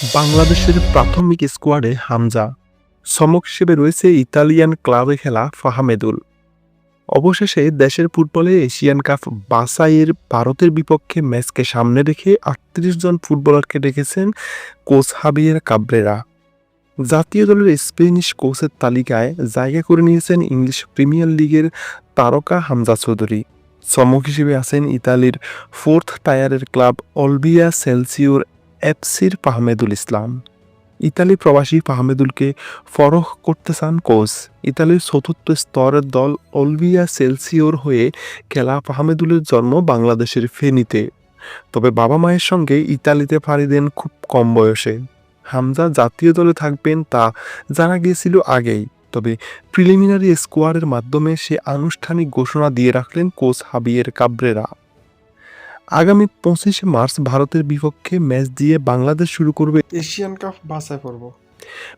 বাংলাদেশের প্রাথমিক স্কোয়াডে হামজা চমক হিসেবে রয়েছে ইতালিয়ান ক্লাবে খেলা ফাহামেদুল। অবশেষে দেশের ফুটবলে এশিয়ান কাপ বাসাইয়ের ভারতের বিপক্ষে ম্যাচকে সামনে রেখে আটত্রিশ জন ফুটবলারকে ডেকেছেন কোচ হাবিয়ের কাবরেরা। জাতীয় দলের স্পেনিশ কোচের তালিকায় জায়গা করে নিয়েছেন ইংলিশ প্রিমিয়ার লিগের তারকা হামজা চৌধুরী। চমক হিসেবে আছেন ইতালির ফোর্থ টায়ারের ক্লাব অলবিয়া সেলসিওর এফসির ফাহমেদুল ইসলাম। ইতালি প্রবাসী ফাহমেদুলকে ফরহ করতে চান কোচ। ইতালির চতুর্থ স্তরের দল অলভিয়া সেলসিওর হয়ে খেলা ফাহমেদুলের জন্ম বাংলাদেশের ফেনীতে। তবে বাবা মায়ের সঙ্গে ইতালিতে পাড়ি দেন খুব কম বয়সে। হামজা জাতীয় দলে থাকবেন তা জানা গিয়েছিল আগেই। তবে প্রিলিমিনারি স্কোয়াডের মাধ্যমে সে আনুষ্ঠানিক ঘোষণা দিয়ে রাখলেন কোচ হাবিয়ের কাবরেরা। আগামী পঁচিশে মার্চ ভারতের বিপক্ষে ম্যাচ দিয়ে বাংলাদেশ শুরু করবে এশিয়ান কাপ বাছাই পর্ব।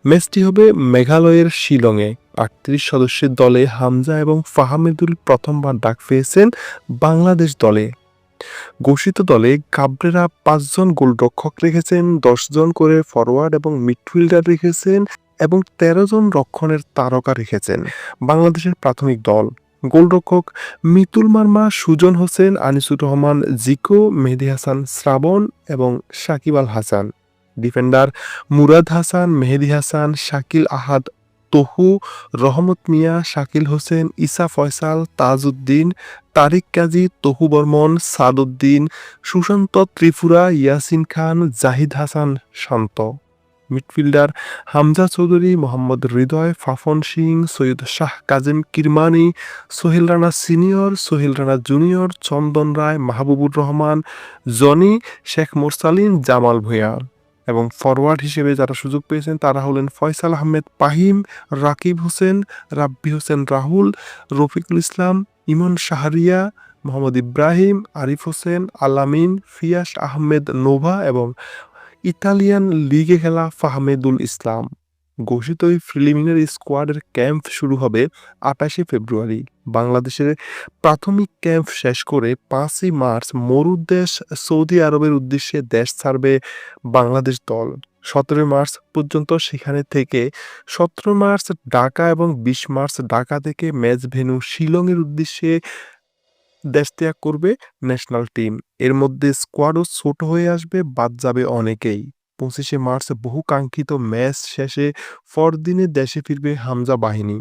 ম্যাচটি হবে মেঘালয়ের শিলংয়ে। আটত্রিশ সদস্যের দলে হামজা এবং ফাহামেদুল প্রথমবার ডাক পেয়েছেন বাংলাদেশ দলে। ঘোষিত দলে কাবরেরা পাঁচজন গোলরক্ষক রেখেছেন দশজন করে ফরওয়ার্ড এবং মিডফিল্ডার রেখেছেন এবং তেরো জন রক্ষণের তারকা রেখেছেন। বাংলাদেশের প্রাথমিক দল গোলরক্ষক মিতুল মার্মা, সুজন হোসেন, আনিসুর রহমান, জিকো, মেহেদি হাসান, শ্রাবণ এবং Shakib Al Hasan. Defender Murad Hasan, Mehedi Hasan, Shakil Ahad, Tohu, Rahmat Mia, Shakil Hossain, Isa Faisal, Tajuddin, Tariq Kazi, Tohu Barman, Saaduddin, Sushanto Tripura, Yasin Khan, Zahid Hasan Shanto. Midfielder Hamza Chowdhury, Mohammad Hridoy, Faphon Singh, Syed Shah Kazim Kirmani, Sohel Rana senior, Sohel Rana junior, Chandan Roy, Mahbubur Rahman, Jony, Sheikh Morsalin, Jamal Bhuyan. এবং forward হিসেবে যারা সুযোগ পেয়েছেন, তারা হলেন ফয়সাল আহমেদ পাহিম, রাকিব হোসেন, রাব্বি হোসেন রাহুল, রফিকুল ইসলাম, ইমন শাহরিয়া, মোহাম্মদ ইব্রাহিম, আরিফ হোসেন আলামিন ফিয়াস আহমেদ নোভা এবং Italian লিগে খেলা ফাহমেদুল ইসলাম। ঘোষিত এই প্রিলিমিনারি স্কোয়াডের ক্যাম্প শুরু হবে আঠাশে ফেব্রুয়ারি। বাংলাদেশের প্রাথমিক ক্যাম্প শেষ করে পাঁচই মার্চ মরুদ্দেশ সৌদি আরবের উদ্দেশ্যে দেশ ছাড়বে বাংলাদেশ দল। সতেরোই মার্চ পর্যন্ত সেখানে থেকে সতেরো মার্চ ঢাকা এবং বিশ মার্চ ঢাকা থেকে ম্যাচ ভেন্যু শিলংয়ের উদ্দেশ্যে দেশ ত্যাগ করবে ন্যাশনাল টিম এর মধ্যে স্কোয়াডও ছোট হয়ে আসবে, বাদ যাবে অনেকেই। পঁচিশে মার্চ বহু কাঙ্ক্ষিত ম্যাচ শেষে পরদিনে দেশে ফিরবে হামজা বাহিনী।